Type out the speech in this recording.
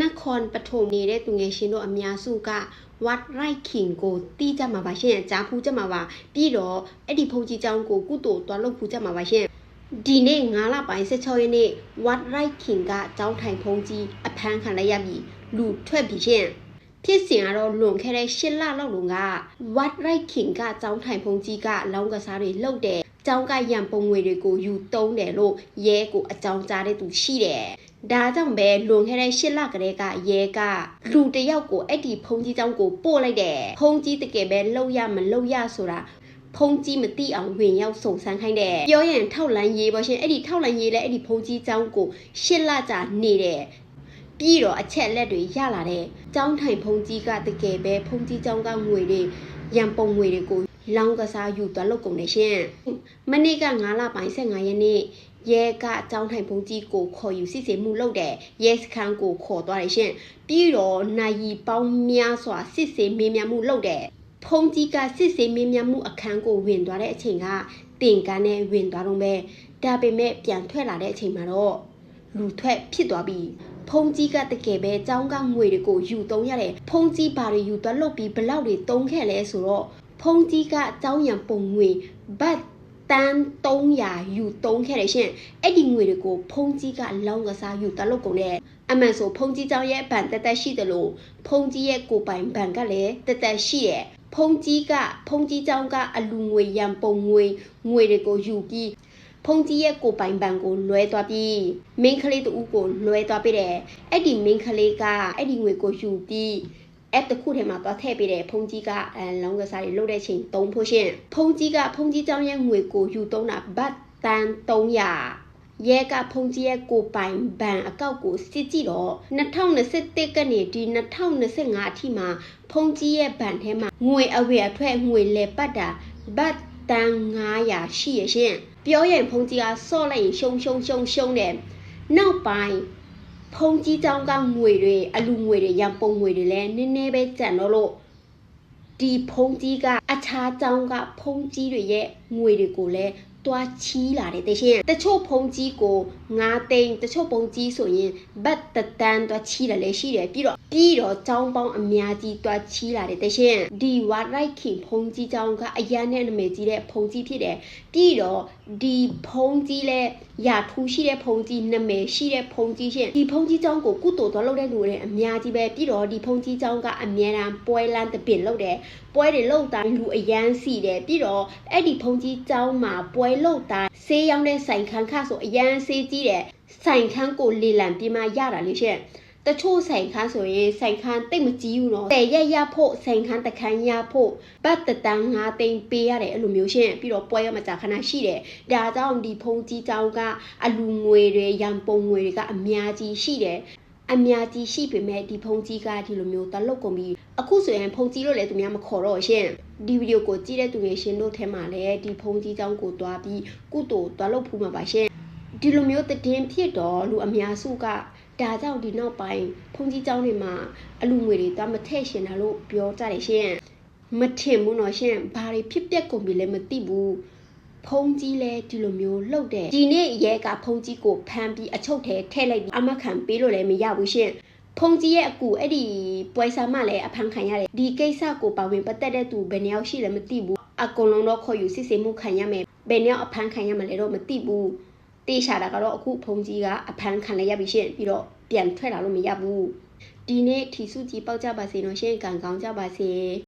နခွန်ပထုံနေတဲ့သူငယ်ရှင်တို့အများစုက what right king ကိုတီးကြမှာပါရှင်ကြားဖူးကြမှာပါပြီးတော့အဲ့ဒီဖုန်ကြီးเจ้าကိုကုသိုလ်တွားလုပ်ဖူးကြမှာပါရှင်ဒီနေ့9လပိုင်း16ရက်နေ့ what right king ကเจ้าထိုင်ဖုန်ကြီးအဖမ်းခံလိုက်ရပြီလူထွက်ပြီရှင်ဖြစ်စဉ်ကတော့လွန်ခဲ့တဲ့၈လလောက်လုံးက what right king ကเจ้าထိုင်ဖုန်ကြီးကလောင်းကစားတွေလှုပ်တယ်ကျောင်းကရံပုံငွေတွေကိုယူတုံးတယ်လို့ရဲကိုအကြောင်းကြားတဲ့သူရှိတယ်။ ဒါကြောင့်ပဲလွန်ခဲ့တဲ့၈လကလေးကရဲကလူတယောက်ကိုအဲ့ဒီဖုန်ကြီးကျောင်းကိုပို့လိုက်တယ်။ဖုန်ကြီးတကယ်ပဲလှုပ်ရမလှုပ်ရဆိုတာဖုန်ကြီးမသိအောင်ဝင်ရောက်စုံစမ်းခိုင်းတယ်။ပြောရင်ထောက်လန်းရေးပါရှင်အဲ့ဒီထောက်လန်းရေးလဲအဲ့ဒီဖုန်ကြီးကျောင်းကို၈လကြာနေတယ်။ပြီးတော့အချက်လက်တွေရလာတဲ့ကျောင်းထိုင်ဖုန်ကြီးကတကယ်ပဲဖုန်ကြီးကျောင်းကငွေတွေရံပုံငွေတွေကိုလောင်းကစားယူသွားလုပ်ကုန်တယ်ရှင်။မနေ့က9လပိုင်း15ရက်နေ့ ရဲကအကြောင်းထိုင်ပုံကြီးကိုခေါ်ယူစစ်ဆေးမှုလုပ်တဲ့ရဲစခန်းကိုခေါ်သွားတယ်ရှင်ပြီးတော့နိုင်ပေါင်းများစွာစစ်ဆေးမေးမြန်းမှုလုပ်တဲ့ဖုန်ကြီးကစစ်ဆေးမေးမြန်းမှုအခန်းကိုဝင်သွားတဲ့အချိန်ကတင်ကန်းနဲ့ဝင်သွားတော့ပဲဒါပေမဲ့ပြန်ထွက်လာတဲ့အချိန်မှာတော့လူထွက်ဖြစ်သွားပြီးဖုန်ကြီးကတကယ်ပဲအကြောင်းကငွေတွေကိုယူသုံးရတယ်ဖုန်ကြီးဘာတွေယူသွားလုပ်ပြီးဘလောက်တွေသုံးခဲ့လဲဆိုတော့ဖုန်ကြီးကအကြောင်းရံပုံငွေဘတ် တန်း300ယူသုံးခဲ့တယ်ရှင်အဲ့ဒီငွေတွေကိုဖုန်ကြီးကလောင်းကစားယူတလုပ်ကုန်တဲ့အမှန်ဆိုဖုန်ကြီးကြောင့်ရဲ့ဘန်တက်တက်ရှိတယ်လို့ဖုန်ကြီးရဲ့ကိုပိုင်ဘန်ကလည်းတက်တက်ရှိရဲ့ဖုန်ကြီးကဖုန်ကြီးကြောင့်ကအလူငွေရန်ပုံငွေငွေတွေကိုယူပြီးဖုန်ကြီးရဲ့ကိုပိုင်ပန်ကိုလွဲသွားပြီးမင်းကလေးတူကိုလွဲသွားပြတယ်အဲ့ဒီမင်းကလေးကအဲ့ဒီငွေကိုယူပြီး app တစ်ခုထဲမှာသွားထည့်ပေးတယ်ဖုန်းကြီးကအဲလောင်းကစားတွေလုပ်တဲ့ချိန်သုံးဖို့ရှင်ဖုန်းကြီးကဖုန်းကြီးကြောင်းရဲ့ငွေကိုယူသုံးတာဘတ်တန်300ရဲကဖုန်ကြီးရဲ့ကိုပိုင်ဘန်အကောက်ကိုစစ်ကြည့်တော့2021ကနေဒီ2025အထိမှာဖုန်ကြီးရဲ့ဘန်ထဲမှာငွေအဝယ်အထွက်ငွေလဲပတ်တာဘတ်တန်900ရှိရရှင်ပြောရင်ဖုန်ကြီးကဆော့လိုက်ရင်ရှုံရှုံရှုံရှုံတယ်နောက်ပိုင်း ဖုံးကြီးကြောင်းကငွေတွေအလူငွေတွေရံပုံငွေတွေလည်းနည်းနည်းပဲကြံတော့လို့ဒီဖုံးကြီးကအခြားကြောင်းကဖုံးကြီးတွေရဲ့ငွေတွေကိုလည်းတွားချီးလာတယ်တရှင်တချို့ဖုံးကြီးကို9သိန်းတချို့ဖုံးကြီးဆိုရင်ဘတ်တတန်းတွားချီးတယ်လည်းရှိတယ်ပြီးတော့ ပြီးတော့ကျောင်းပေါင်းအများကြီးတွားချီလာတယ်တရှင်ဒီဝါရိုက်ခင်ဖုံကြီးကျောင်းကအရန်နဲ့နာမည်ကြီးတဲ့ဖုံကြီးဖြစ်တယ်ပြီးတော့ဒီဖုံကြီးလဲရာထူးရှိတဲ့ဖုံကြီးနာမည်ရှိတဲ့ဖုံကြီးရှင်ဒီဖုံကြီးကျောင်းကိုကုတော်တော်လုပ်တဲ့လူတွေအများကြီးပဲပြီးတော့ဒီဖုံကြီးကျောင်းကအများရန်ပွဲလန်းတပင်လုပ်တယ်ပွဲတွေလုပ်တာလူအရန်စီတယ်ပြီးတော့အဲ့ဒီဖုံကြီးကျောင်းမှာပွဲလုပ်တာဆေးရောင်းတဲ့ဆိုင်ခန်းခဆိုအရန်ဆေးကြီးတယ်ဆိုင်ခန်းကိုလေလံပြမရတာလေရှင်။ တချို့ဆိုင်ခန်းဆိုရင်ဆိုင်ခန်းတိတ်မကြီးဘူးနော်10ရက်ရဖို့ဆိုင်ခန်းတခန်းရဖို့ဘတ်တတန်း5သိန်းပေးရတယ်အဲ့လိုမျိုးရှင်ပြီးတော့ပွဲရမကြခဏရှိတယ်ဒါကြောင့်ဒီဖုန်ကြီးကြောင်ကအလူငွေတွေရံပုံငွေတွေကအများကြီးရှိတယ်အများကြီးရှိပေမဲ့ဒီဖုန်ကြီးကဒီလိုမျိုးတလုတ်ကုန်ပြီးအခုဆိုရင်ဖုန်ကြီးလို့လည်းသူများမခေါ်တော့ရှင်ဒီဗီဒီယိုကိုကြည့်တဲ့သူတွေရှင်တို့ထဲမှာလည်းဒီဖုန်ကြီးကြောင်းကိုတွားပြီးကုတူတွားလုတ်ဖူးမှာပါရှင်ဒီလိုမျိုးတည်င်းဖြစ်တော့လူအများစုက ဒါကြောင့်ဒီနောက်ပိုင်းဘုန်းကြီးကျောင်းတွေမှာအလူငွေတွေသွားမထည့်ရှင်တာလို့ပြောကြတယ်ရှင်မထင်ဘူးနော်ရှင်ဘာတွေဖြစ်ပျက်ကုန်ပြီလဲမသိဘူးဖုံးကြီးလဲဒီလိုမျိုးလှုပ်တယ်ဒီနေ့ရဲကဖုံးကြီးကိုဖမ်းပြီးအချုပ်ထဲထည့်လိုက်ပြီးအမခံပေးလို့လည်းမရဘူးရှင်ဖုန်ကြီးရဲ့အကူအဲ့ဒီပွဲစားမလည်းအဖန်ခံရတယ်ဒီကိစ္စကိုပါဝင်ပတ်သက်တဲ့သူဘယ်နှယောက်ရှိလဲမသိဘူးအကုန်လုံးတော့ခေါ်ယူစစ်ဆေးမှုခံရမယ်ဘယ်နှယောက်အဖန်ခံရမလဲတော့မသိဘူး တေးရှာတာကတော့အခုဖုန်ကြီးကအဖမ်းခံလိုက်ရပြီရှင်ပြီးတော့ပြန်ထွက်လာလို့မရဘူးဒီနေ့ထီစုကြီးပေါက်ကြပါစေနော်ရှင်ကံကောင်းကြပါစေ